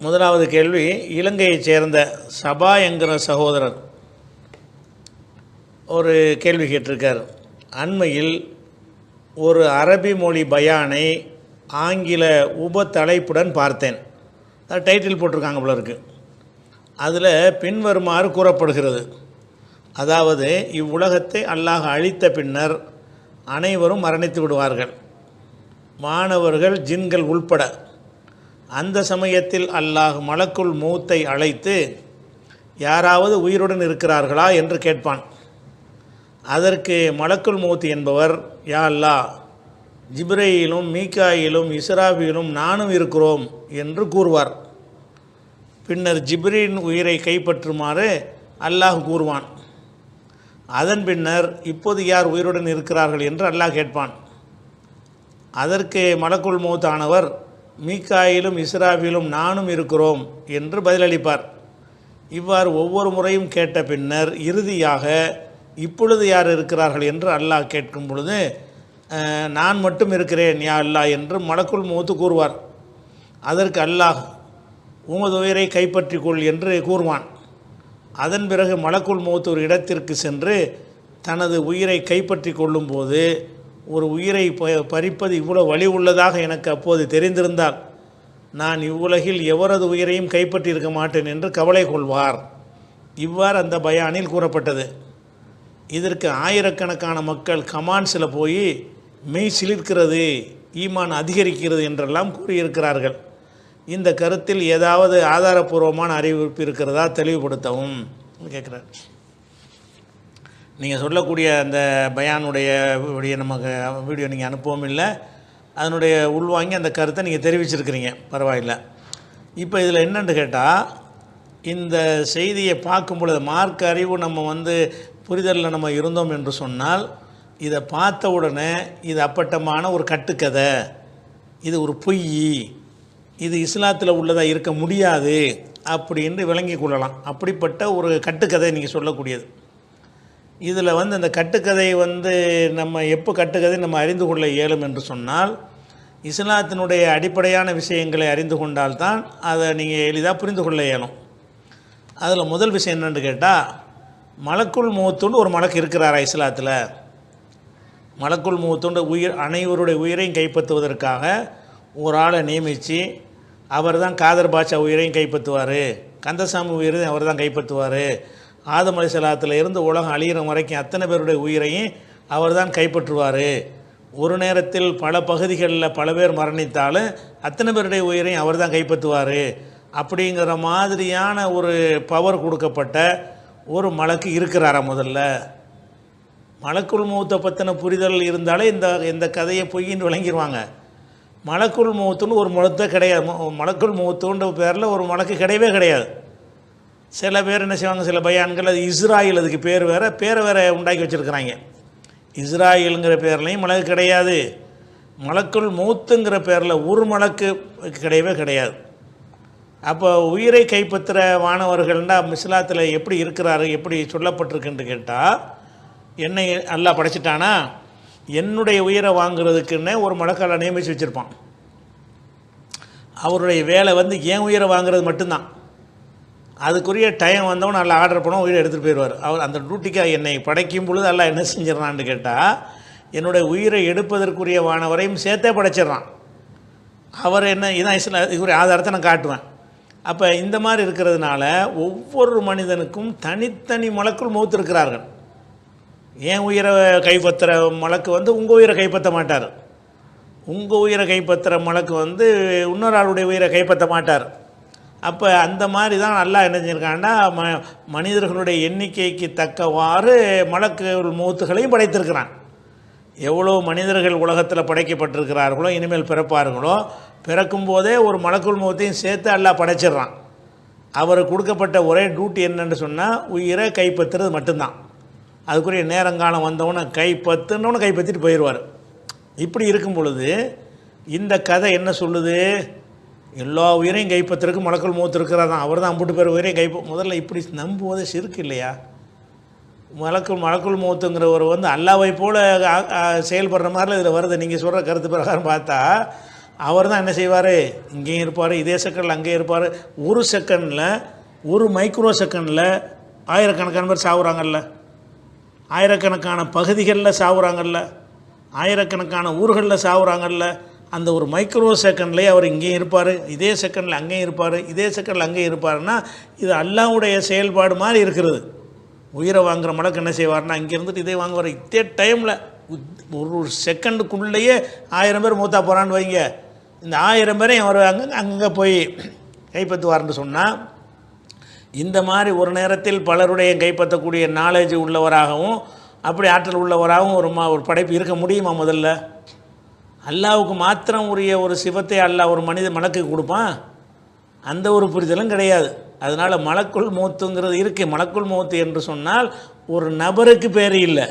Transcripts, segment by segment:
முதலாவது கேள்வி இலங்கையைச் சேர்ந்த சபா என்கிற சகோதரர் ஒரு கேள்வி கேட்டிருக்கார். அண்மையில் ஒரு அரபி மொழி பயானை ஆங்கில உப தலைப்புடன் பார்த்தேன். அது டைட்டில் போட்டிருக்காங்க போல இருக்கு. அதில் பின்வருமாறு கூறப்படுகிறது. அதாவது இவ்வுலகத்தை அல்லாஹ் அழித்த பின்னர் அனைவரும் மரணித்து விடுவார்கள். மாணவர்கள் ஜின்கள் உள்பட அந்த சமயத்தில் அல்லாஹ் மலக்குள் மூத்தை அழைத்து யாராவது உயிருடன் இருக்கிறார்களா என்று கேட்பான். அதற்கு மலக்குள் மூத்து என்பவர் யா அல்லாஹ் ஜிப்ரையிலும் மீகாயிலும் இஸ்ராபியிலும் நானும் இருக்கிறோம் என்று கூறுவார். பின்னர் ஜிப்ரின் உயிரை கைப்பற்றுமாறு அல்லாஹ் கூறுவான். அதன் பின்னர் இப்போது யார் உயிருடன் இருக்கிறார்கள்? என்று அல்லாஹ் கேட்பான். அதற்கு மலக்குள் மூத்தானவர் மீக்காயிலும் இஸ்ராபிலும் நானும் இருக்கிறோம் என்று பதிலளிப்பார். இவ்வாறு ஒவ்வொரு முறையும் கேட்ட பின்னர் இறுதியாக இப்பொழுது யார் இருக்கிறார்கள் என்று அல்லாஹ் கேட்கும் பொழுது நான் மட்டும் இருக்கிறேன் யா அல்லாஹ் என்று மலக்குள் மூத்து கூறுவார். அதற்கு அல்லாஹ் உமது உயிரை கைப்பற்றிக் கொள் என்று கூறுவான். அதன் பிறகு மலக்குள் மூத்து ஒரு இடத்திற்கு சென்று தனது உயிரை கைப்பற்றி கொள்ளும்போது ஒரு உயிரை ப- பறிப்பது இவ்வளவு வழி உள்ளதாக எனக்கு அப்போது தெரிந்திருந்தால் நான் இவ்வுலகில் எவரது உயிரையும் கைப்பற்றியிருக்க மாட்டேன் என்று கவலை கொள்வார். இவ்வாறு அந்த பயானில் கூறப்பட்டது. இதற்கு ஆயிரக்கணக்கான மக்கள் கமான்ஸில் போய் மெய் சிலிர்க்கிறது ஈமான் அதிகரிக்கிறது என்றெல்லாம் கூறியிருக்கிறார்கள். இந்த கருத்தில் ஏதாவது ஆதாரபூர்வமான அறிவிப்பு இருக்கிறதா தெளிவுபடுத்தவும் கேட்குறார். நீங்கள் சொல்லக்கூடிய அந்த பயானுடைய வீடியோ நமக்கு வீடியோ நீங்கள் அனுப்பவும் இல்லை. அதனுடைய உள்வாங்கி அந்த கருத்தை நீங்கள் தெரிவிச்சிருக்கிறீங்க. பரவாயில்ல. இப்போ இதில் என்னன்னு கேட்டால் இந்த செய்தியை பார்க்கும் பொழுது மார்க் அறிவு நம்ம வந்து புரிதலில் நம்ம இருந்தோம் என்று சொன்னால் இதை பார்த்த உடனே இது அப்பட்டமான ஒரு கட்டுக்கதை. இது ஒரு பொய் இது இஸ்லாத்தில் உள்ளதாக இருக்க முடியாது. அப்படின்னு விளங்கி கொள்ளலாம். அப்படிப்பட்ட ஒரு கட்டுக்கதை நீங்கள் சொல்லக்கூடியது. இதில் வந்து இந்த கட்டுக்கதை வந்து நம்ம எப்போ கட்டுக்கதை நம்ம அறிந்து கொள்ள இயலும் என்று சொன்னால் இஸ்லாத்தினுடைய அடிப்படையான விஷயங்களை அறிந்து கொண்டால்தான் அதை நீங்கள் எளிதாக புரிந்து கொள்ள இயலும். அதில் முதல் விஷயம் என்னென்னு கேட்டால் மலக்குள் மூத்துன்னு ஒரு மலக்கு இருக்கிறாரா இஸ்லாத்தில்? மலக்குள் மூத்துண்டு உயிர் அனைவருடைய உயிரையும் கைப்பற்றுவதற்காக ஒரு ஆளை நியமித்து அவர் தான் காதர் பாட்சா உயிரையும் கைப்பற்றுவார். கந்தசாமி உயிரையும் அவர் தான் கைப்பற்றுவார். ஆதம் அலிசலாத்தில் இருந்து உலகம் அழியிற வரைக்கும் அத்தனை பேருடைய உயிரையும் அவர் தான் கைப்பற்றுவார். ஒரு நேரத்தில் பல பகுதிகளில் பல பேர் மரணித்தாலும் அத்தனை பேருடைய உயிரையும் அவர் தான் கைப்பற்றுவார். அப்படிங்கிற மாதிரியான ஒரு பவர் கொடுக்கப்பட்ட ஒரு மலக்கு இருக்கிறாரா முதல்ல? மலக்குள் மூத்த பற்றின புரிதல் இருந்தாலே இந்த இந்த கதையை பொய்ன்னு விளங்கிடுவாங்க மலக்குள் மூத்துன்னு ஒரு முழத்தை கிடையாது. மலக்குள் மூத்துன்ற பேரில் ஒரு மலக்கு கிடையவே கிடையாது. சில பேர் என்ன செய்வாங்க சில பயான்கள் அது இஸ்ராயில் அதுக்கு பேர் வேறு பேரை வேறு உண்டாக்கி வச்சுருக்கிறாங்க. இஸ்ராயிலுங்கிற பேர்லையும் மலக்கு கிடையாது. மலக்குள் மூத்துங்கிற பேரில் ஒரு மலக்கு கிடையவே கிடையாது. அப்போ உயிரை கைப்பற்றுற வானவர்கள்னா மிஸ்லாத்தில் எப்படி இருக்கிறாரு எப்படி சொல்லப்பட்டிருக்குன்னு கேட்டால் என்னை நல்லா படைச்சிட்டானா என்னுடைய உயிரை வாங்குறதுக்குன்னே ஒரு மலக்கால நியமித்து வச்சுருப்பான். அவருடைய வேலை வந்து என் உயிரை வாங்குறது மட்டும்தான். அதுக்குரிய டைம் வந்தவன் நல்லா ஆர்டர் பண்ண உயிரை எடுத்துகிட்டு போயிடுவார். அவர் அந்த டியூட்டிக்காக என்னை படைக்கும் பொழுது எல்லாம் என்ன செஞ்சிடறான்னு கேட்டால் என்னுடைய உயிரை எடுப்பதற்குரிய வானவரையும் சேர்த்தே படைச்சிடுறான். அவர் என்ன இதான் இஸ்லா இதுக்குரிய ஆதாரத்தை நான் காட்டுவேன். அப்போ இந்த மாதிரி இருக்கிறதுனால ஒவ்வொரு மனிதனுக்கும் தனித்தனி மலக்குள் மூத்து இருக்கிறார்கள் என் உயிரை கைப்பற்றுற மலக்கு வந்து உங்கள் உயிரை கைப்பற்ற மாட்டார். உங்கள் உயிரை கைப்பற்றுற மலக்கு வந்து இன்னொரு ஆளுடைய உயிரை கைப்பற்ற மாட்டார். அப்போ அந்த மாதிரி தான் நல்லா என்ன செஞ்சுருக்காங்கன்னா ம மனிதர்களுடைய எண்ணிக்கைக்கு தக்கவாறு மலக்கு மூத்துகளையும் படைத்திருக்கிறான். எவ்வளோ மனிதர்கள் உலகத்தில் படைக்கப்பட்டிருக்கிறார்களோ இனிமேல் பிறப்பார்களோ பிறக்கும் போதே ஒரு மலக்குள் மூத்தையும் சேர்த்து எல்லாம் படைச்சிடுறான். அவருக்கு கொடுக்கப்பட்ட ஒரே டியூட்டி என்னன்னு சொன்னால் உயிரை கைப்பற்றுறது மட்டும்தான். அதுக்குரிய நேரங்காலம் வந்தவொன்னே கைப்பற்றுனவனை கைப்பற்றிட்டு போயிடுவார். இப்படி இருக்கும் பொழுது இந்த கதை என்ன சொல்லுது? எல்லா உயிரையும் கைப்பத்திற்கு மலக்குள் மூத்து இருக்கிறாதான் அவர் தான் அம்புட்டு பேர் உயிரையும் கைப்ப முதல்ல இப்படி நம்புவது சிறுக்கு இல்லையா? மலக்குள் மலக்குள் மூத்துங்கிறவர் வந்து அல்லாவை போல் செயல்படுற மாதிரில இதில் வருது. நீங்கள் சொல்கிற கருத்து பிரகாரம் பார்த்தா அவர் தான் என்ன செய்வார்? இங்கேயும் இருப்பார் இதே செகண்டில் அங்கேயும் இருப்பார். ஒரு செகண்டில் ஒரு மைக்ரோ செகண்டில் ஆயிரக்கணக்கான பேர் சாகுறாங்கல்ல ஆயிரக்கணக்கான பகுதிகளில் சாகுறாங்கல்ல ஆயிரக்கணக்கான ஊர்களில் சாகுறாங்கல்ல அந்த ஒரு மைக்ரோ செகண்ட்லேயே அவர் இங்கேயும் இருப்பார் இதே செகண்டில் அங்கேயும் இருப்பார் இதே செகண்டில் அங்கேயும் இருப்பாருன்னா இது அல்லாவுடைய செயல்பாடு மாதிரி இருக்கிறது. உயிரை வாங்குற மலக்கு என்ன செய்வார்னா இங்கே இருந்துட்டு இதே வாங்குவார். இதே டைமில் ஒரு செகண்டுக்குள்ளேயே ஆயிரம் பேர் மூத்தா போகிறான்னு வைங்க. இந்த ஆயிரம் பேரையும் அவர் அங்கே அங்கங்கே போய் கைப்பற்றுவார்னு சொன்னால் இந்த மாதிரி ஒரு நேரத்தில் பலருடைய கைப்பற்றக்கூடிய நாலேஜ் உள்ளவராகவும் அப்படி ஆற்றல் உள்ளவராகவும் ஒரு மா ஒரு படைப்பு இருக்க முடியுமா முதல்ல? அல்லாவுக்கு மாத்திரம் உரிய ஒரு சிவத்தை அல்லாஹ் ஒரு மனித மலக்கு கொடுப்பான். அந்த ஒரு புரிதலும் கிடையாது. அதனால் மலக்குள் மூத்துங்கிறது இருக்குது மலக்குள் மூத்து என்று சொன்னால் ஒரு நபருக்கு பேர் இல்லை.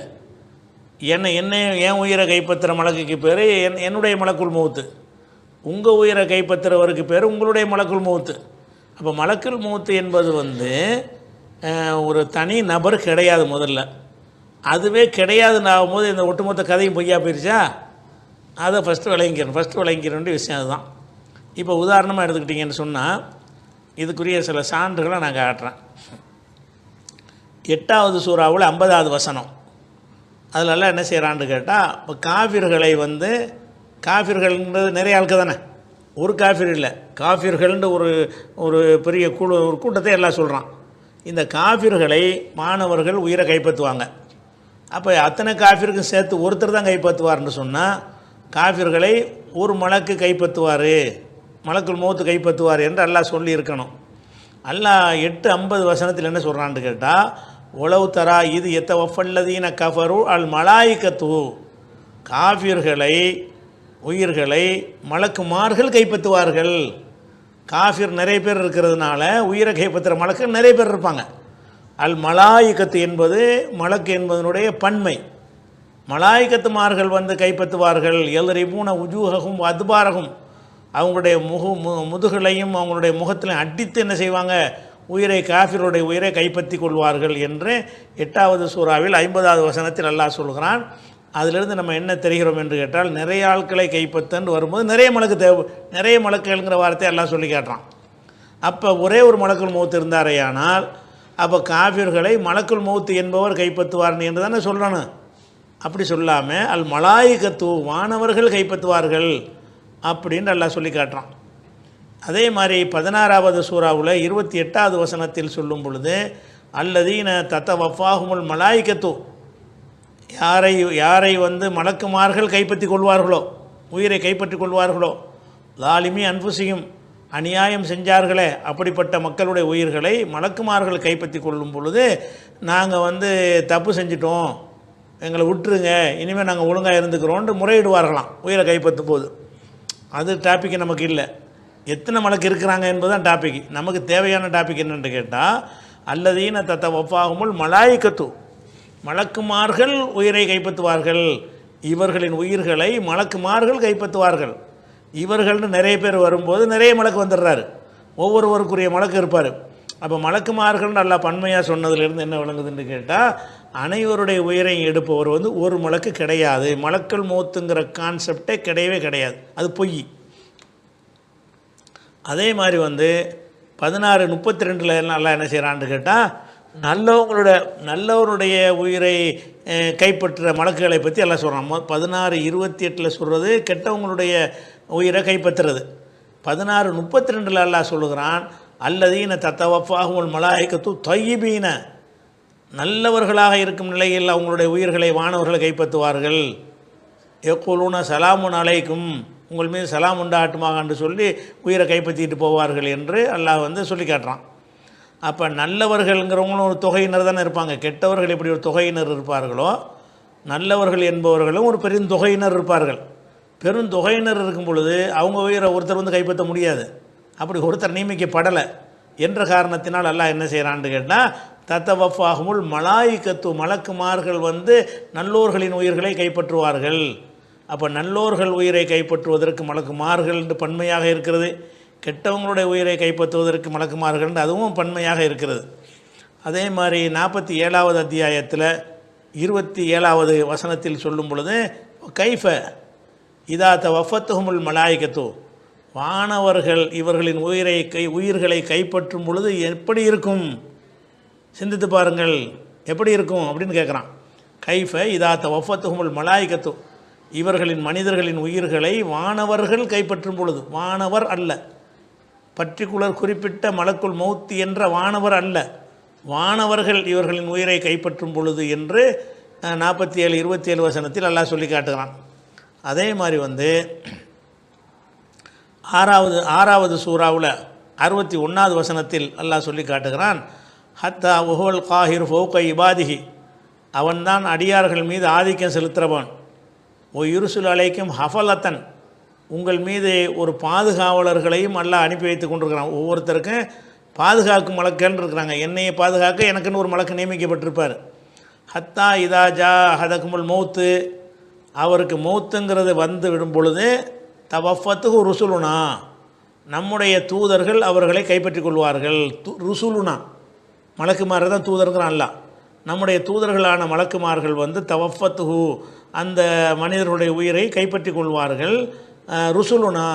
என்ன என்னை என் உயிரை கைப்பற்றுற மலக்குக்கு பேர் என் என்னுடைய மலக்குள் மூத்து. உங்கள் உயிரை கைப்பற்றுறவருக்கு பேர் உங்களுடைய மலக்குள் மூத்து. அப்போ மலக்குள் மூத்து என்பது வந்து ஒரு தனி நபர் கிடையாது முதல்ல. அதுவே கிடையாதுன்னு ஆகும்போது இந்த ஒட்டுமொத்த கதையும் பொய்யா போயிருச்சா? அதை ஃபஸ்ட்டு விளங்கிக்கணும். ஃபஸ்ட்டு விளங்கிக்கிற விஷயம் அதுதான். இப்போ உதாரணமாக எடுத்துக்கிட்டிங்கன்னு சொன்னால் இதுக்குரிய சில சான்றுகளை நான் காட்டுறேன். எட்டாவது சூறாவில் ஐம்பதாவது வசனம். அதிலெல்லாம் என்ன செய்கிறான்னு கேட்டால் இப்போ காஃபிர்களை வந்து காஃபிர்கள்ன்றது நிறைய ஆளுக்கு தானே? ஒரு காஃபிர் இல்லை. காஃபிர்கள்ன்ற ஒரு ஒரு பெரிய குழு ஒரு கூட்டத்தை எல்லாம் சொல்கிறான் இந்த காஃபிர்களை மாணவர்கள் உயிரை கைப்பற்றுவாங்க. அப்போ அத்தனை காஃபிருக்கும் சேர்த்து ஒருத்தர் தான் கைப்பற்றுவார்னு சொன்னால் காஃபிர்களை ஒரு மலக்கு கைப்பற்றுவார் மலக்குள் மூத்து கைப்பற்றுவார் என்று அல்லாஹ் சொல்லியிருக்கணும். அல்லாஹ் எட்டு ஐம்பது வசனத்தில் என்ன சொல்கிறான்னு கேட்டால் உளவு தரா இது எத்த ஒஃபல்லதீன கஃபரு அல் மலாய்க்கத்து. காஃபிர்களை உயிர்களை மலக்குமார்கள் கைப்பற்றுவார்கள். காஃபிர் நிறைய பேர் இருக்கிறதுனால உயிரை கைப்பற்றுற மலக்கு நிறைய பேர் இருப்பாங்க. அல் மலாய்க்கத்து என்பது மலக்கு என்பதனுடைய பன்மை. மலாய்க்கத்துமார்கள் வந்து கைப்பற்றுவார்கள். எல்லரிபூன உஜூககும் அதுபாரகும் அவங்களுடைய முகு மு முதுகலையும் அவங்களுடைய முகத்திலையும் அடித்து என்ன செய்வாங்க? உயிரை காஃபிருடைய உயிரை கைப்பற்றி கொள்வார்கள் என்று எட்டாவது சூறாவில் ஐம்பதாவது வசனத்தில் அல்லாஹ் சொல்கிறான். அதிலிருந்து நம்ம என்ன தெரிகிறோம் என்று கேட்டால் நிறைய ஆட்களை கைப்பற்றன்னு வரும்போது நிறைய மலக்கு தேவை நிறைய மலக்குகள்ங்கிற வார்த்தையை எல்லாம் சொல்லி காட்டுறான். அப்போ ஒரே ஒரு மலக்குள் மௌத்து இருந்தாரேயானால் அப்போ காஃபிர்களை மலக்குள் மௌத்து என்பவர் கைப்பற்றுவார் என்று தானே சொல்லணும். அப்படி சொல்லாமல் அல் மலாயிகத்து வானவர்கள் கைப்பற்றுவார்கள் அப்படின்னு நல்லா சொல்லி காட்டுறான். அதே மாதிரி பதினாறாவது சூறாவில் இருபத்தி எட்டாவது வசனத்தில் சொல்லும் பொழுது அல்லதீன தத்த வஃபாகுமுல் மலாய்க்கத்து யாரை யாரை வந்து மலக்குமார்கள் கைப்பற்றி கொள்வார்களோ உயிரை கைப்பற்றி கொள்வார்களோ லாலிமி அன்புசியும் அநியாயம் செஞ்சார்களே அப்படிப்பட்ட மக்களுடைய உயிர்களை மலக்குமார்கள் கைப்பற்றி கொள்ளும் பொழுது நாங்கள் வந்து தப்பு செஞ்சிட்டோம் எங்களை விட்டுருங்க இனிமேல் நாங்கள் ஒழுங்காக இருந்துக்கிறோன்ட்டு முறையிடுவார்களாம் உயிரை கைப்பற்றும் போது. அது டாபிக் நமக்கு இல்லை. எத்தனை மலக்கு இருக்கிறாங்க என்பது தான் டாபிக் நமக்கு தேவையான டாபிக் என்னென்னு கேட்டால் அல்லதீன தத்த ஒப்பாகுமுள் மலாய்க்கத்து. மலக்குமார்கள் உயிரை கைப்பற்றுவார்கள். இவர்களின் உயிர்களை மலக்குமார்கள் கைப்பற்றுவார்கள். இவர்கள்னு நிறைய பேர் வரும்போது நிறைய மலக்கு வந்துடுறாரு. ஒவ்வொருவருக்குரிய மலக்கு இருப்பார். அப்போ மலக்குமார்கள் நல்லா பன்மையாக சொன்னதுலேருந்து என்ன விளங்குதுன்னு கேட்டால் அனைவருடைய உயிரையும் எடுப்பவர் வந்து ஒரு மலக்கு கிடையாது. மலக்கள் மூத்துங்கிற கான்செப்டே கிடையவே கிடையாது. அது பொய். அதே மாதிரி வந்து பதினாறு முப்பத்தி ரெண்டில் நல்லா என்ன செய்கிறான்னு கேட்டால் நல்லவங்களோட நல்லவருடைய உயிரை கைப்பற்ற மலக்குகளை பற்றி எல்லாம் சொல்கிறான் பதினாறு இருபத்தி எட்டில் சொல்கிறது கெட்டவங்களுடைய உயிரை கைப்பற்றுறது. பதினாறு முப்பத்தி ரெண்டில் எல்லாம் சொல்லுகிறான் அல்லதீன தத்தவப்பாகுமல் மலாய்க்கத்து தொய்யபீன நல்லவர்களாக இருக்கும் நிலையில் அவங்களுடைய உயிர்களை வானவர்களை கைப்பற்றுவார்கள். எக்குழுன சலாமுன் அலைக்கும் உங்கள் மீது சலாம் உண்டாட்டுமாக என்று சொல்லி உயிரை கைப்பற்றிட்டு போவார்கள் என்று அல்லாஹ் வந்து சொல்லி காட்டுறான். அப்போ நல்லவர்கள்ங்கிறவங்களும் ஒரு தொகையினர் தானே இருப்பாங்க. கெட்டவர்கள் எப்படி ஒரு தொகையினர் இருப்பார்களோ நல்லவர்கள் என்பவர்களும் ஒரு பெருந்தொகையினர் இருப்பார்கள். பெருந்தொகையினர் இருக்கும் பொழுது அவங்க உயிரை ஒருத்தர் வந்து கைப்பற்ற முடியாது. அப்படி ஒருத்தர் நியமிக்கப்படலை என்ற காரணத்தினால் எல்லாம் என்ன செய்கிறான்னு கேட்டால் தத்தவஃபாகுமுல் மலாய்க்கத்து மலக்குமார்கள் வந்து நல்லோர்களின் உயிர்களை கைப்பற்றுவார்கள். அப்போ நல்லோர்கள் உயிரை கைப்பற்றுவதற்கு மலக்குமார்கள் என்று பன்மையாக இருக்கிறது. கெட்டவங்களுடைய உயிரை கைப்பற்றுவதற்கு மலக்குமார்கள் என்று அதுவும் பன்மையாக இருக்கிறது. அதே மாதிரி நாற்பத்தி ஏழாவது அத்தியாயத்தில் இருபத்தி ஏழாவது வசனத்தில் சொல்லும் பொழுது கைஃப இதா தவஃபத்துஹுமுல் மலாய்கத்து வானவர்கள் இவர்களின் உயிரை கை உயிர்களை கைப்பற்றும் பொழுது எப்படி இருக்கும்? சிந்தித்து பாருங்கள். எப்படி இருக்கும் அப்படின்னு கேட்குறான் கைஃப இதா தவஃபத்துஹுமுல் மலாய்கத்து. இவர்களின் மனிதர்களின் உயிர்களை வானவர்கள் கைப்பற்றும் பொழுது வானவர் அல்ல. பர்டிகுலர் குறிப்பிட்ட மலக்குள் மௌத்தி என்ற வானவர் அல்ல. வானவர்கள் இவர்களின் உயிரை கைப்பற்றும் பொழுது என்று நாற்பத்தி ஏழு இருபத்தி ஏழு வசனத்தில் எல்லாம் சொல்லி காட்டுகிறான். அதே மாதிரி வந்து ஆறாவது ஆறாவது சூறாவில் அறுபத்தி ஒன்றாவது வசனத்தில் அல்லாஹ் சொல்லி காட்டுகிறான் ஹத்தா உஹோல் காஹிர் ஃபௌக இபாதிஹி. அவன்தான் அடியார்கள் மீது ஆதிக்கம் செலுத்துகிறவன் ஓ இருசுல் அலைக்கும் ஹஃபலத்தன். உங்கள் மீது ஒரு பாதுகாவலர்களையும் அல்லாஹ் அனுப்பி வைத்து கொண்டிருக்கிறான். ஒவ்வொருத்தருக்கும் பாதுகாக்கும் மலக்கள்னு இருக்கிறாங்க. என்னையை பாதுகாக்க எனக்குன்னு ஒரு மலக்கு நியமிக்கப்பட்டிருப்பார். ஹத்தா இதா ஜா ஹதக்குமுல் மௌத்து. அவருக்கு மௌத்துங்கிறது வந்து விடும் பொழுது தவஃபத்துக்கு ருசுலுனா நம்முடைய தூதர்கள் அவர்களை கைப்பற்றிக் கொள்வார்கள். து ருசுலுனா மலக்குமார் தான் தூதருங்கிறான் அல்ல. நம்முடைய தூதர்களான மலக்குமார்கள் வந்து தவஃபத்துஹு அந்த மனிதர்களுடைய உயிரை கைப்பற்றி கொள்வார்கள். ருசுலுனா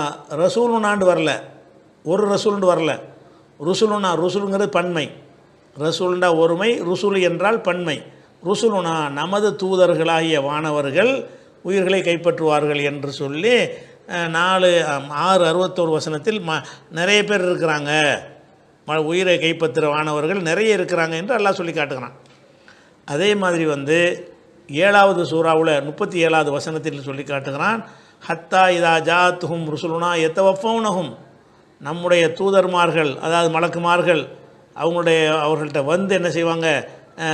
ரசூலுனான்னு வரல. ஒரு ரசூலுண்டு வரல. ருசுலுனா ருசுலுங்கிறது பன்மை. ரசூலுண்டா ஒருமை ருசுல் என்றால் பன்மை. ருசுலுனா நமது தூதர்களாகிய வானவர்கள் உயிர்களை கைப்பற்றுவார்கள் என்று சொல்லி நாலு ஆறு அறுபத்தோரு வசனத்தில் ம நிறைய பேர் இருக்கிறாங்க. ம உயிரை கைப்பற்றுறவானவர்கள் நிறைய இருக்கிறாங்க என்று எல்லாம் சொல்லி காட்டுகிறான். அதே மாதிரி வந்து ஏழாவது சூறாவில் முப்பத்தி ஏழாவது வசனத்தில் சொல்லி காட்டுகிறான் ஹத்தா இதா ஜாத்துஹும் ருசுலுனா எத்தவஃபவுனஹும் நம்முடைய தூதர்மார்கள் அதாவது மலக்குமார்கள் அவங்களுடைய அவர்கள்ட்ட வந்து என்ன செய்வாங்க?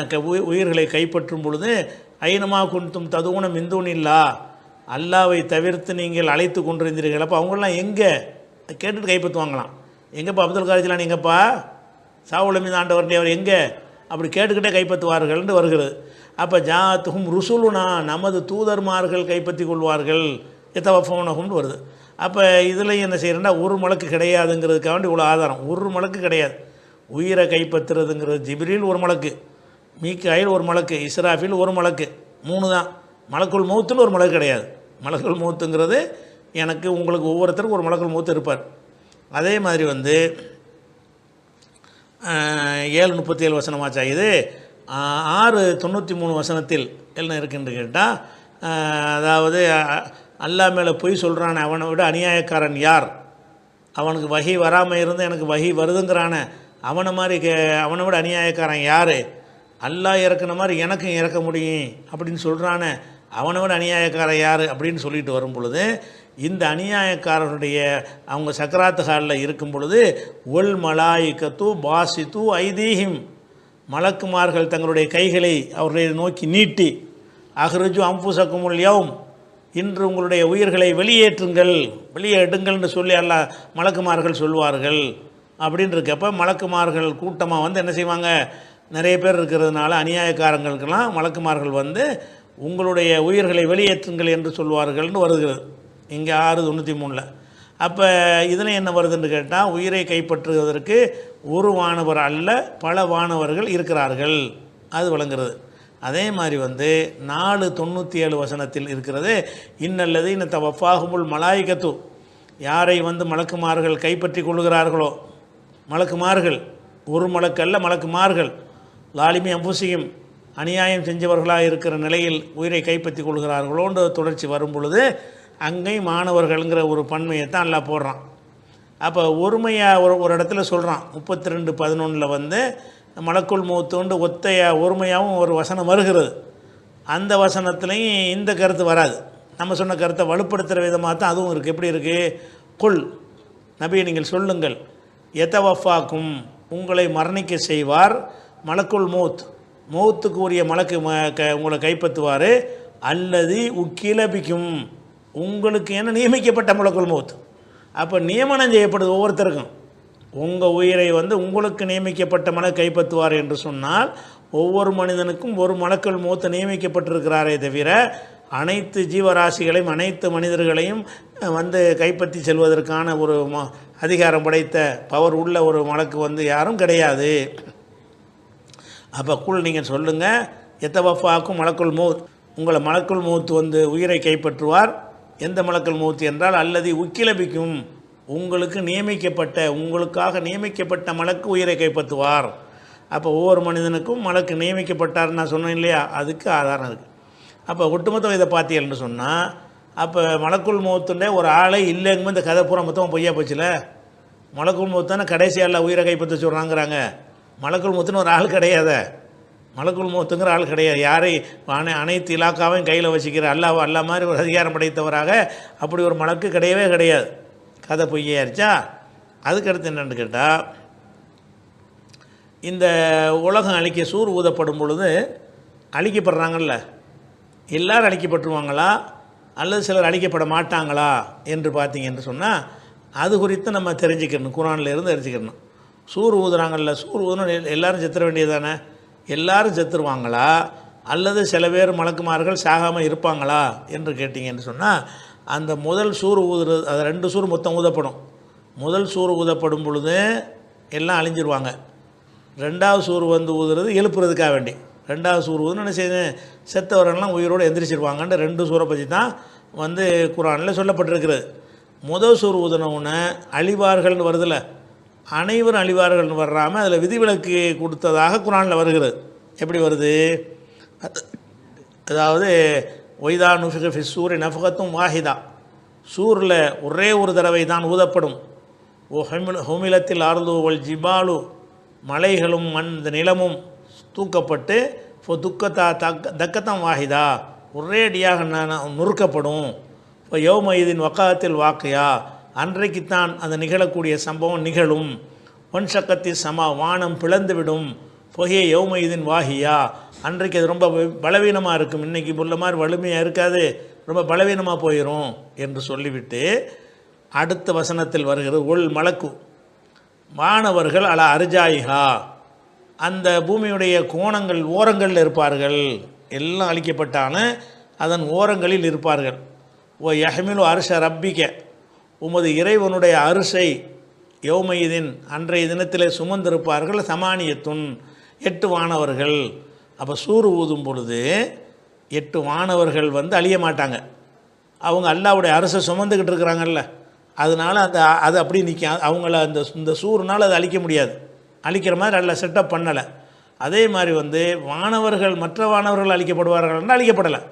க- உயிர்களை கைப்பற்றும் பொழுது ஐனமா குன்தும் ததுகுணம் மிந்தூனில்லா. அல்லாவை தவிர்த்து நீங்கள் அழைத்து கொண்டிருந்தீர்கள். அப்போ அவங்களாம் எங்கே? கேட்டுட்டு கைப்பற்றுவாங்களாம். எங்கேப்பா அப்துல் காலேஜ்லாம் எங்கப்பா? சாவுல மீது அவர் எங்கே? அப்படி கேட்டுக்கிட்டே கைப்பற்றுவார்கள்னு வருகிறது. அப்போ ஜாத்துகும் ருசுலுனா நமது தூதர்மார்கள் கைப்பற்றி கொள்வார்கள். எத்தவஃபோனகும்னு வருது. அப்போ இதில் என்ன செய்கிறேன்னா ஒரு மலக்கு கிடையாதுங்கிறதுக்காக வேண்டி இவ்வளோ ஆதாரம். ஒரு மலக்கு கிடையாது. உயிரை கைப்பற்றுறதுங்கிறது ஜிப்ரீல் ஒரு மலக்கு மீக்காயில் ஒரு மலக்கு இஸ்ராஃபில் ஒரு மலக்கு மூணு தான் மலக்குள் மௌத்தில் ஒரு மலக்கு கிடையாது. மலர்கள் மூத்துங்கிறது எனக்கு உங்களுக்கு ஒவ்வொருத்தருக்கும் ஒரு மலர்கள் மூத்து இருப்பார். அதே மாதிரி வந்து ஏழு முப்பத்தி ஏழு வசனமாச்சா இது? ஆறு தொண்ணூற்றி மூணு வசனத்தில் என்ன இருக்குன்னு கேட்டால் அதாவது அல்லா அல்லாஹ் மேலே பொய் சொல்கிறான் அவனை விட அநியாயக்காரன் யார்? அவனுக்கு வகி வராமல் இருந்து எனக்கு வகி வருதுங்கிறான அவனை மாதிரி கே அவனை விட அநியாயக்காரன் யார்? அல்லாஹ் இறக்குன மாதிரி எனக்கும் இறக்க முடியும் அப்படின்னு சொல்கிறானே அவனவன் அநியாயக்காரன் யார் அப்படின்னு சொல்லிட்டு வரும் பொழுது இந்த அநியாயக்காரருடைய அவங்க சக்கராத்து ஹாலில் இருக்கும் பொழுது ஒல் மலாய்க்கத்து பாசித்து ஐதீஹிம். மலக்குமார்கள் தங்களுடைய கைகளை அவர்களை நோக்கி நீட்டி அஹ்ருஜு அம்புசக்குமுல் யவும் இன்று உங்களுடைய உயிர்களை வெளியேற்றுங்கள் வெளியே எடுங்கள்னு சொல்லி அல்ல மலக்குமார்கள் சொல்வார்கள் அப்படின்னு இருக்கப்ப மலக்குமார்கள் கூட்டமாக வந்து என்ன செய்வாங்க? நிறைய பேர் இருக்கிறதுனால அநியாயக்காரங்களுக்கெல்லாம் மலக்குமார்கள் வந்து உங்களுடைய உயிர்களை வெளியேற்றுங்கள் என்று சொல்வார்கள்னு வருகிறது. இங்கே ஆறு தொண்ணூற்றி மூணில். அப்போ இதில் என்ன வருதுன்னு கேட்டால் உயிரை கைப்பற்றுவதற்கு ஒரு வானவர் அல்ல பல வானவர்கள் இருக்கிறார்கள். அது விளங்குறது. அதே மாதிரி வந்து நாலு தொண்ணூற்றி ஏழு வசனத்தில் இருக்கிறது இன்னல்லது இன்ன தவஃபாகுமுல் மலாய்கத்து. யாரை வந்து மலக்குமார்கள் கைப்பற்றி கொள்கிறார்களோ மலக்குமார்கள். ஒரு மலக்கு அல்ல மலக்குமார்கள். லாலிமி அம்புசியும் அநியாயம் செஞ்சவர்களாக இருக்கிற நிலையில் உயிரை கைப்பற்றி கொள்கிறார்களோன்ற தொடர்ச்சி வரும் பொழுது அங்கேயும் மாணவர்கள்ங்கிற ஒரு பன்மையை தான் எல்லாம் போடுறான். அப்போ ஒருமையாக ஒரு ஒரு இடத்துல சொல்கிறான் முப்பத்தி ரெண்டு பதினொன்றில் வந்து மலக்குள் மூத்தோண்டு ஒத்தையாக ஒருமையாகவும் ஒரு வசனம் வருகிறது. அந்த வசனத்துலேயும் இந்த கருத்து வராது. நம்ம சொன்ன கருத்தை வலுப்படுத்துகிற விதமாக தான் அதுவும் இருக்குது எப்படி இருக்குது கொள் நபியை நீங்கள் சொல்லுங்கள் எத்தவஃபாக்கும் உங்களை மரணிக்க செய்வார் மலக்குள் மூத். மௌத்துக்கு உரிய மலக்கு ம க உங்களை கைப்பற்றுவார். அல்லது உக்கிலபிக்கும். உங்களுக்கு என்ன நியமிக்கப்பட்ட மலக்குள் மௌத்து? அப்போ நியமனம் செய்யப்படுது ஒவ்வொருத்தருக்கும். உங்கள் உயிரை வந்து உங்களுக்கு நியமிக்கப்பட்ட மலை கைப்பற்றுவார் என்று சொன்னால் ஒவ்வொரு மனிதனுக்கும் ஒரு மலக்கள் மூத்த நியமிக்கப்பட்டிருக்கிறாரே தவிர அனைத்து ஜீவராசிகளையும் அனைத்து மனிதர்களையும் வந்து கைப்பற்றி செல்வதற்கான ஒரு ம- அதிகாரம் படைத்த பவர் உள்ள ஒரு மலக்கு வந்து யாரும் கிடையாது. அப்போ குள் நீங்கள் சொல்லுங்கள் எத்தவஃபாக்கும் மலக்குள் மௌத். உங்களை மலக்குள் மூத்து வந்து உயிரை கைப்பற்றுவார். எந்த மலக்குள் மூத்து என்றால் அல்லது உக்கிலபிக்கும். உங்களுக்கு நியமிக்கப்பட்ட உங்களுக்காக நியமிக்கப்பட்ட மலக்கு உயிரை கைப்பற்றுவார். அப்போ ஒவ்வொரு மனிதனுக்கும் மலக்கு நியமிக்கப்பட்டார் நான் சொன்னேன் இல்லையா? அதுக்கு ஆதாரம் இருக்குது அப்போ ஒட்டுமொத்தம் இதை பார்த்தீங்கன்னு சொன்னால் அப்போ மலக்குள் மௌத்துண்டே ஒரு ஆளே இல்லைங்கும்போது இந்த கதை பூரா மொத்தம் பொய்யா போச்சுல? மலக்குள் மௌத்தானே கடைசி உயிரை கைப்பற்ற சொல்கிறாங்கிறாங்க மலக்குள் மௌத்துன்னு ஒரு ஆள் கிடையாது. மலக்குள் மௌத்துங்கிற ஆள் கிடையாது. யாரை? அனை அனைத்து இலாக்காவையும் கையில் வச்சுக்கிற அல்லாஹ் அல்லா மாதிரி ஒரு அதிகாரம் படைத்தவராக அப்படி ஒரு மலக்கு கிடையவே கிடையாது. கதை பொய்யாயிருச்சா? அதுக்கடுத்து என்னென்னு கேட்டால் இந்த உலகம் அழிக்க சூர் ஊதப்படும் பொழுது அழிக்கப்படுறாங்கல்ல. எல்லோரும் அழிக்கப்பட்டுருவாங்களா? அல்லது சிலர் அழிக்கப்பட மாட்டாங்களா? என்று பார்த்தீங்கன்னு சொன்னால் அது குறித்து நம்ம தெரிஞ்சுக்கணும். குரானில் இருந்து தெரிஞ்சுக்கணும். சூர் ஊதுறாங்கல்ல சூர் ஊதுன்னு எல்லாரும் செத்துற வேண்டியதானே எல்லாரும் செத்துருவாங்களா? அல்லது சில பேர் மலக்குமார்கள் சாகாமல் இருப்பாங்களா? என்று கேட்டிங்கன்னு சொன்னால் அந்த முதல் சூர் ஊதுறது அது ரெண்டு சூர் மொத்தம் ஊதப்படும். முதல் சூர் ஊதப்படும் பொழுது எல்லாம் அழிஞ்சிருவாங்க. ரெண்டாவது சூர் வந்து ஊதுறது எழுப்புறதுக்காக வேண்டி. ரெண்டாவது சூர் ஊதுன்னு என்ன செய்யுது? செத்தவரெல்லாம் உயிரோடு எந்திரிச்சிருவாங்கன்னு ரெண்டு சூரை பற்றி தான் வந்து குரானில் சொல்லப்பட்டிருக்கிறது. முதல் சூர் ஊதுனவுன்னு அழிவார்கள்னு வருதில்லை. அனைவரும் அழிவார்கள்னு வர்றாமல் அதில் விதிவிலக்கு கொடுத்ததாக குரானில் வருகிறது. எப்படி வருது? அதாவது ஒய்தா நுஃபிக ஃபி சூரி நஃபகத்தும் வாஹிதா. சூரில் ஒரே ஒரு தடவை தான் ஊதப்படும். ஓ ஹமில் ஹுமிலத்தில் ஆர்து ஜிபாலு. மலைகளும் மண் இந்த நிலமும் தூக்கப்பட்டு இப்போ துக்கத்தா தக்க தக்கத்தம் வாஹிதா. ஒரேடியாக ந- நொறுக்கப்படும். இப்போ யோமயிதின் வக்காத்தில் வாக்கையா. அன்றைக்குத்தான் அந்த நிகழக்கூடிய சம்பவம் நிகழும். ஒன் சக்கத்தி சமா வானம் பிளந்துவிடும். புகைய யௌமயிதின் வாகியா அன்றைக்கு அது ரொம்ப பலவீனமாக இருக்கும். இன்றைக்கி உள்ள மாதிரி வலிமையாக இருக்காது. ரொம்ப பலவீனமாக போயிடும் என்று சொல்லிவிட்டு அடுத்த வசனத்தில் வருகிறது. உள் மலக்கு. மாணவர்கள் அல அருஜாயிகா அந்த பூமியுடைய கோணங்கள் ஓரங்களில் இருப்பார்கள். எல்லாம் அழிக்கப்பட்டாலும் அதன் ஓரங்களில் இருப்பார்கள். ஓ யஹமிலோ அரிச ரப்பிக்க உமது இறைவனுடைய அரிசை யோமையதின் அன்றைய தினத்திலே சுமந்திருப்பார்கள் சமானியத்துன். எட்டு வானவர்கள். அப்போ சூறு ஊதும் பொழுது எட்டு வானவர்கள் வந்து அழிய மாட்டாங்க. அவங்க அல்லாவுடைய அரசை சுமந்துக்கிட்டு இருக்கிறாங்கல்ல. அதனால அந்த அது அப்படி நிற்கும் அவங்கள அந்த இந்த சூறுனால் அதை அழிக்க முடியாது. அழிக்கிற மாதிரி அல்ல செட்டப் பண்ணலை. அதே மாதிரி வந்து வானவர்கள் மற்ற வானவர்கள் அழிக்கப்படுவார்கள்னா அழிக்கப்படலை.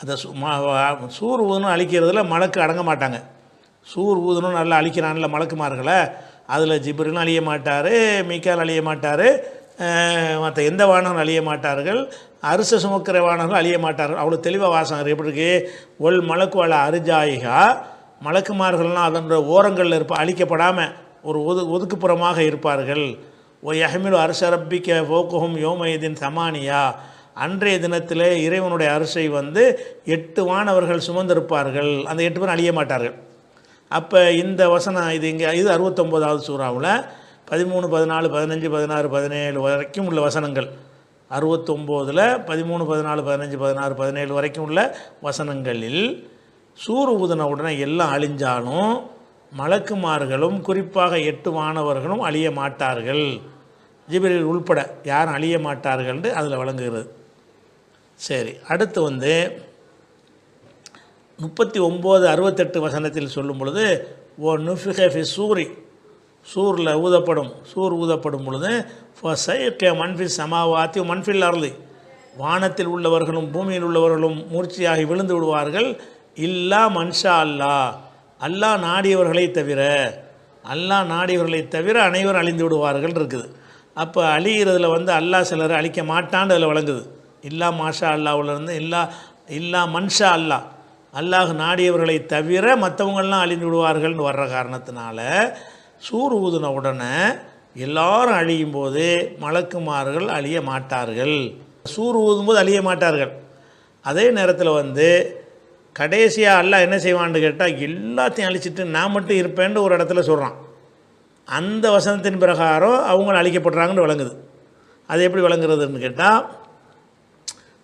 அந்த சூ வா- சூர் ஊதுன்னு அழிக்கிறதுல மலக்கு அடங்க மாட்டாங்க. சூர் ஊதணும் நல்லா அழிக்கிறான்ல மலக்குமார்களை அதில் ஜிப்ரிலும் அழிய மாட்டார் மீக்கால் அழிய மாட்டார் மற்ற எந்த வானரும் அழிய மாட்டார்கள் அரிச சுமக்கிற வானர்கள் அழிய மாட்டார்கள். அவ்வளோ தெளிவாக வாசகம் எப்படி இருக்கு? ஒல் மலக்கு வாழ அரிஜாயிகா மலக்குமார்கள்லாம் அதனுடைய ஓரங்களில் இருப்ப அழிக்கப்படாமல் ஒரு ஒது ஒதுக்குப்புறமாக இருப்பார்கள். ஓ யஹமிலு அரசரப்பிக்க போக்குகும் யோமயதின் சமானியா. அன்றைய தினத்திலே இறைவனுடைய அரசை வந்து எட்டு வானவர்கள் சுமந்திருப்பார்கள். அந்த எட்டு பேரும் அழிய மாட்டார்கள். அப்போ இந்த வசனம் இது இங்கே இது அறுபத்தொம்போதாவது சூறாவில் பதிமூணு பதினாலு பதினஞ்சு பதினாறு பதினேழு வரைக்கும் உள்ள வசனங்கள். அறுபத்தொம்போதில் பதிமூணு பதினாலு பதினஞ்சு பதினாறு பதினேழு வரைக்கும் உள்ள வசனங்களில் சூறு ஊதின உடனே எல்லாம் அழிஞ்சாலும் மலக்குமார்களும் குறிப்பாக எட்டு மாணவர்களும் அழிய மாட்டார்கள். ஜிபிரில் உள்பட யாரும் அழிய மாட்டார்கள்னு அதில் வழங்குகிறது சரி அடுத்து வந்து முப்பத்தி ஒம்பது அறுபத்தெட்டு வசனத்தில் சொல்லும் பொழுது ஓ நுஃபிஹி சூரி. சூரில் ஊதப்படும் சூர் ஊதப்படும் பொழுது சைக்கே மண்ஃபில் சமாவாத்தி மன்ஃபில் அருளி வானத்தில் உள்ளவர்களும் பூமியில் உள்ளவர்களும் மூர்ச்சியாகி விழுந்து விடுவார்கள். இல்லா மன்ஷா அல்லா. அல்லாஹ் நாடியவர்களை தவிர அல்லாஹ் நாடியவர்களை தவிர அனைவரும் அழிந்து விடுவார்கள் இருக்குது. அப்போ அழிகிறதுல வந்து அல்லாஹ் சிலர் அழிக்க மாட்டான்னு அதில் வழங்குது இல்லா மாஷா அல்லாவிலேருந்து இல்லா இல்லா மன்ஷா அல்லாஹ். அல்லாஹ் நாடியவர்களை தவிர மற்றவங்கள்லாம் அழிந்து விடுவார்கள்னு வர்ற காரணத்தினால சூர் ஊதின உடனே எல்லாரும் அழியும் போது மலக்குமார்கள் அழிய மாட்டார்கள். சூர் ஊதும்போது அழிய மாட்டார்கள். அதே நேரத்தில் வந்து கடைசியாக அல்லாஹ் என்ன செய்வான்னு கேட்டால் எல்லாத்தையும் அழிச்சிட்டு நான் மட்டும் இருப்பேன்னு ஒரு இடத்துல சொல்கிறான் அந்த வசனத்தின் பிரகாரம் அவங்க அழிக்கப்படுறாங்கன்னு விளங்குது. அது எப்படி விளங்குறதுன்னு கேட்டால்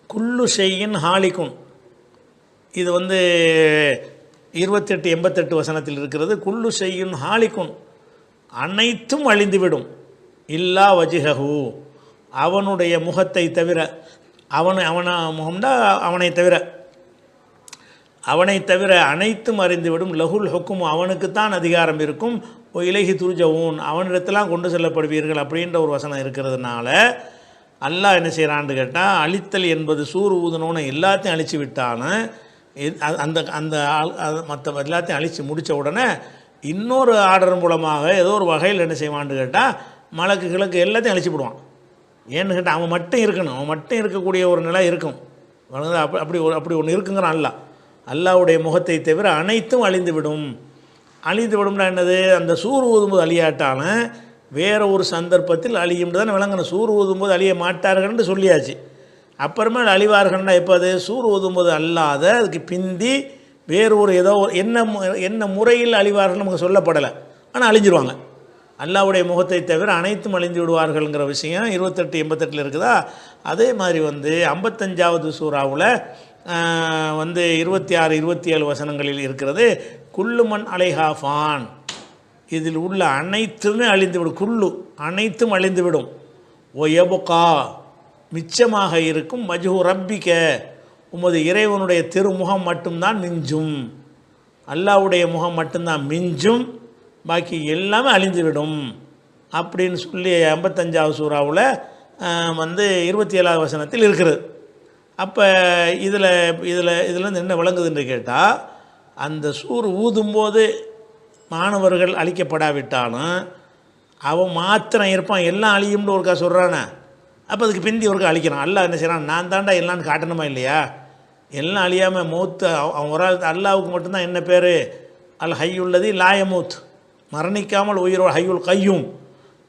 குல்லு செய்யின் ஹாலிக்கும். இது வந்து இருபத்தெட்டு எண்பத்தெட்டு வசனத்தில் இருக்கிறது. குள்ளு செய்யும் ஹாலிக்கும் அனைத்தும் அழிந்துவிடும். இல்லா வஜிகஹு அவனுடைய முகத்தை தவிர அவன் அவன முகம்னா அவனை தவிர அவனை தவிர அனைத்தும் அறிந்துவிடும். லகுல் ஹுக்கும் அவனுக்குத்தான் அதிகாரம் இருக்கும். ஓ இலகி துருஜவும் அவனிடத்தெல்லாம் கொண்டு செல்லப்படுவீர்கள் அப்படின்ற ஒரு வசனம் இருக்கிறதுனால அல்லாஹ் என்ன செய்கிறான்னு கேட்டால் அழித்தல் என்பது சூர் ஊதுனோன்னு எல்லாத்தையும் அழிச்சு விட்டான்னு அந்த அந்த ஆள் அது மற்ற எல்லாத்தையும் அழித்து முடித்த உடனே இன்னொரு ஆர்டர் மூலமாக ஏதோ ஒரு வகையில் என்ன செய்வான்னு கேட்டால் மலக்கு கிழக்கு எல்லாத்தையும் அழிச்சு விடுவான் ஏன்னு கேட்டால் அவன் மட்டும் இருக்கணும். அவன் மட்டும் இருக்கக்கூடிய ஒரு நிலை இருக்கும். அப்படி அப்படி ஒரு அப்படி ஒன்று இருக்குங்கிறான் அல்லாஹ். அல்லாஹ்வுடைய முகத்தை தவிர அனைத்தும் அழிந்து விடும். அழிந்து விடும்னா என்னது? அந்த சூர் ஊதும்போது அழியாட்டான வேற ஒரு சந்தர்ப்பத்தில் அழியும் தானே விளங்கணும். சூர் ஊதும்போது அழிய மாட்டார்கள்னு சொல்லியாச்சு. அப்புறமேல் அழிவார்கள்னா எப்போ அது சூர் ஊதும்போது அல்லாத அதுக்கு பிந்தி வேறு ஒரு ஏதோ ஒரு என்ன மு- என்ன முறையில் அழிவார்கள் நமக்கு சொல்லப்படலை. ஆனால் அழிஞ்சிருவாங்க. அல்லாவுடைய முகத்தை தவிர அனைத்தும் அழிந்து விடுவார்கள்ங்கிற விஷயம் இருபத்தெட்டு எண்பத்தெட்டில் இருக்குதா? அதே மாதிரி வந்து ஐம்பத்தஞ்சாவது சூறாவில் வந்து இருபத்தி ஆறு இருபத்தி ஏழு வசனங்களில் இருக்கிறது குள்ளுமண் அலைஹாஃபான் இதில் உள்ள அனைத்துமே அழிந்துவிடும் குள்ளு அனைத்தும் அழிந்துவிடும் ஓ எபுகா மிச்சமாக இருக்கும். மஜ்ஹு ரப்பிக்க உமது இறைவனுடைய திருமுகம் மட்டும்தான் மிஞ்சும். அல்லாவுடைய முகம் மட்டும்தான் மிஞ்சும். பாக்கி எல்லாமே அழிந்துவிடும். அப்படின்னு சொல்லி ஐம்பத்தஞ்சாவது சூறாவில் வந்து இருபத்தி ஏழாவது வசனத்தில் இருக்கிறது அப்போ இதில் இதில் இதுலேருந்து என்ன விளங்குதுன்னு கேட்டால் அந்த சூர் ஊதும்போது மாணவர்கள் அழிக்கப்படாவிட்டாலும் அவன் மாத்திரம் இருப்பான். எல்லாம் அழியும்னு ஒருக்கா சொல்கிறானே அப்போ அதுக்கு பிந்தி ஒருக்க அழிக்கிறான் அல்லா என்ன செய்கிறான் நான் தாண்டா எல்லான்னு காட்டணுமா இல்லையா? எல்லாம் அழியாமல் மூத்து அவன் ஒரு ஆள் அல்லாவுக்கு மட்டும்தான் என்ன பேர்? அல் ஹையுள்ளது லாயமூத் மரணிக்காமல் உயிரோடு ஹையுல் கையும்.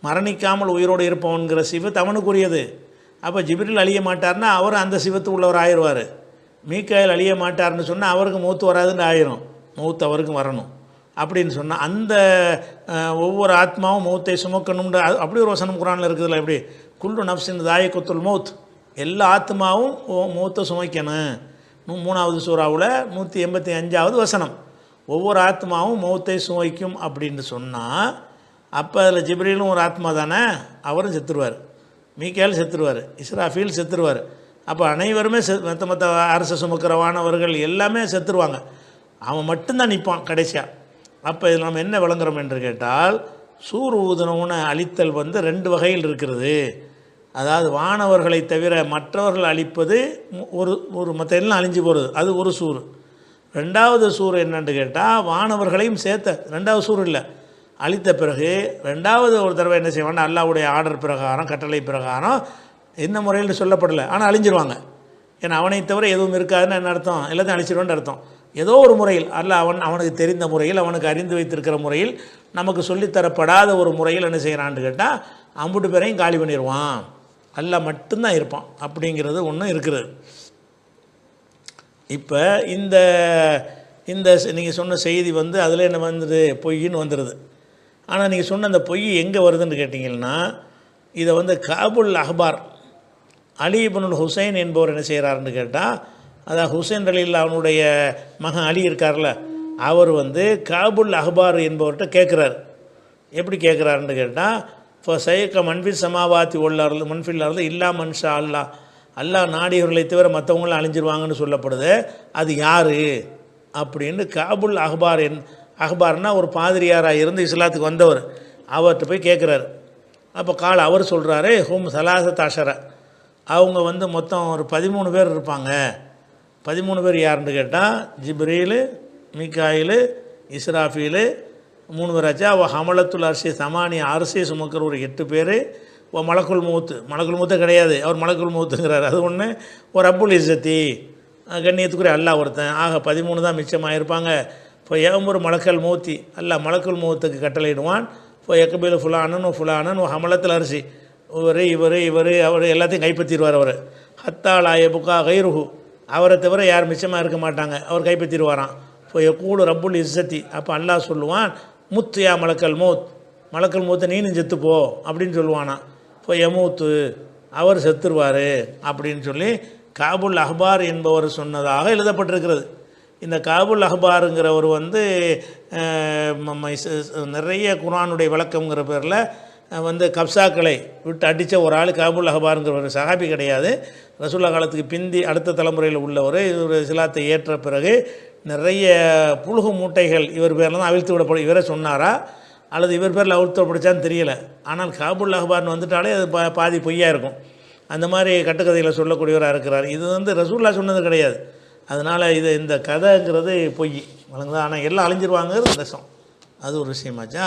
மரணிக்காமல் உயிரோடு இருப்பவன்கிற சிவத்து அவனுக்குரியது அப்போ ஜிபிரில் அழிய மாட்டார்னா அவர் அந்த சிவத்து உள்ளவர் ஆயிடுவார். மீக்காயில் அழிய மாட்டார்னு சொன்னால் அவருக்கு மூத்து வராதுன்னு ஆயிரும். மூத்து அவருக்கும் வரணும். அப்படின்னு சொன்னால் அந்த ஒவ்வொரு ஆத்மாவும் மூத்தை சுமக்கணும்ன்ற அது- அப்படி ஒரு வசனம் குரானில் இருக்குதுல்ல எப்படி? குல்லு நப்சின் தாயக்கத்துல் மௌத். எல்லா ஆத்மாவும் ஓ- சுமைக்கணும். மூணாவது சூறாவில் நூற்றி எண்பத்தி அஞ்சாவது வசனம். ஒவ்வொரு ஆத்மாவும் மௌத்தை சுமைக்கும் அப்படின்னு சொன்னால் அப்போ அதில் ஜிப்ரீலும் ஒரு ஆத்மா தானே? அவரும் செத்துருவார். மீக்கேல் செத்துருவார். இஸ்ராஃபீல் செத்துருவார். அப்போ அனைவருமே செ மற்ற மற்ற அரசு சுமக்கிறவானவர்கள் எல்லாமே செத்துருவாங்க. அவன் மட்டும்தான் நிற்பான் கடைசியாக அப்போ இதில் நம்ம என்ன விளங்குறோம் என்று கேட்டால் சூர் ஊதுனவுன அழித்தல் வந்து ரெண்டு வகையில் இருக்கிறது. அதாவது வானவர்களை தவிர மற்றவர்கள் அழிப்பது மு- ஒரு ஒரு மற்ற எல்லாம் அழிஞ்சு போகிறது அது ஒரு சூறு. ரெண்டாவது சூறு என்னன்னு கேட்டால் வானவர்களையும் சேர்த்த ரெண்டாவது சூறு இல்லை. அழித்த பிறகு ரெண்டாவது ஒரு தடவை என்ன செய்வாங்கன்னா அல்லாவுடைய ஆர்டர் பிரகாரம் கட்டளை பிரகாரம் என்ன முறையில் சொல்லப்படலை. ஆனால் அழிஞ்சிருவாங்க. ஏன்னா அவனை தவிர எதுவும் இருக்காதுன்னு என்ன அர்த்தம்? எல்லாத்தையும் அழிச்சிருவோன்னு அர்த்தம். ஏதோ ஒரு முறையில் அல்ல அவன் அவனுக்கு தெரிந்த முறையில் அவனுக்கு அறிந்து வைத்திருக்கிற முறையில் நமக்கு சொல்லித்தரப்படாத ஒரு முறையில் என்ன செய்கிறான்னு கேட்டால் அம்புட்டு பேரையும் காலி பண்ணிடுவான் அல்ல மட்டும்தான் இருப்பான். அப்படிங்கிறது ஒன்று இருக்கிறது. இப்போ இந்த இந்த நீங்கள் சொன்ன செய்தி வந்து அதில் என்ன வந்துடுது பொய்ன்னு வந்துடுது ஆனால் நீங்கள் சொன்ன அந்த பொய் எங்கே வருதுன்னு கேட்டிங்கன்னா இதை வந்து காபுல் அஹ்பார் அலி இபனுல் ஹுசைன் என்பவர் என்ன செய்கிறாருன்னு கேட்டால் அதான் ஹுசைன் அலில் அவனுடைய மகன் அலி இருக்கார்ல அவர் வந்து காபுல் அஹ்பார் என்பவர்கிட்ட கேட்குறாரு எப்படி கேட்குறாருன்னு கேட்டால் இப்போ சைக்க மண்பில் சமாவாத்தி உள்ளார்கள் மண்பில் அருள் இல்லா மன்ஷா அல்லா. அல்லாஹ் நாடியவர்களை தவிர மற்றவங்களும் அழிஞ்சிருவாங்கன்னு சொல்லப்படுது. அது யார்? அப்படின்னு காபுல் அஹ்பார் என் அஹ்பார்னா ஒரு பாதிரியாராக இருந்து இஸ்லாத்துக்கு வந்தவர். அவர்கிட்ட போய் கேட்குறாரு அப்போ கால் அவர் சொல்கிறாரு ஹும் சலாசத் அஷரா. அவங்க வந்து மொத்தம் ஒரு பதிமூணு பேர் இருப்பாங்க. பதிமூணு பேர் யாருன்னு கேட்டால் ஜிப்ரீலு மீகாயிலு இஸ்ராஃபீலு மூணு பேர் ஆச்சா அவள் ஹமலத்துல் அரிசி சமானி அரிசியை சுமக்கிற ஒரு எட்டு பேர் ஓ மலக்குள் மூத்து. மலக்குள் மூத்த கிடையாது. அவர் மலக்குள் மூத்துங்கிறார். அது ஒன்று ஒரு அப்புல் இஸ்ஸத்தி. கண்ணியத்துக்குரிய அல்லாஹ் ஒருத்தன். ஆக பதிமூணு தான் மிச்சமாக இருப்பாங்க இப்போ ஏம்பூர் மலக்கல் மூத்தி. அல்ல மலக்குல் மூத்துக்கு கட்டளையிடுவான். இப்போ எக்கபீல் ஃபுலானன் ஃபுலானன் ஹமலத்தில் அரிசி. இவர் இவர் இவர் அவர் எல்லாத்தையும் கைப்பற்றிடுவார் அவர். ஹத்தாலா புக்கா கைருஹு. அவரை தவிர யார் மிச்சமாக இருக்க மாட்டாங்க. அவர் கைப்பற்றிடுவாராம். இப்போ எக்கூடு ரப்புல் இஸ்ஸத்தி. அப்போ அல்லாஹ் சொல்லுவான் முத்து யா மலக்கல் மூத். மலக்கல் மூத்த நீனும் செத்துப்போ அப்படின்னு சொல்லுவானா. இப்போ எமூத்து அவர் செத்துருவார் அப்படின்னு சொல்லி காபுல் அஹ்பார் என்பவர் சொன்னதாக எழுதப்பட்டிருக்கிறது. இந்த காபுல் அஹ்பாருங்கிறவர் வந்து நிறைய குரானுடைய விளக்கம்ங்கிற பேரில் வந்து கப்சாக்களை விட்டு அடித்த ஒரு ஆள் காபுல் அஹபாருங்கிற ஒரு சஹாபி கிடையாது. ரசூல்லா காலத்துக்கு பிந்தி அடுத்த தலைமுறையில் உள்ளவர். இவர் சிலாத்தை ஏற்ற பிறகு நிறைய புழுகு மூட்டைகள் இவர் பேரில் தான் அவிழ்த்து விடப்படும் இவரே சொன்னாரா? அல்லது இவர் பேரில் அவிழ்த்து விடப்படுச்சான்னு தெரியல. ஆனால் காபுல் அஹபார்னு வந்துட்டாலே அது பா பாதி பொய்யாக இருக்கும். அந்த மாதிரி கட்டுக்கதையில் சொல்லக்கூடியவராக இருக்கிறார். இது வந்து ரசூல்லா சொன்னது கிடையாது. அதனால் இது இந்த கதைங்கிறது பொய். வழங்குதா? ஆனால் எல்லாம் அழிஞ்சிருவாங்கிறது ரசம் அது ஒரு விஷயமாச்சா?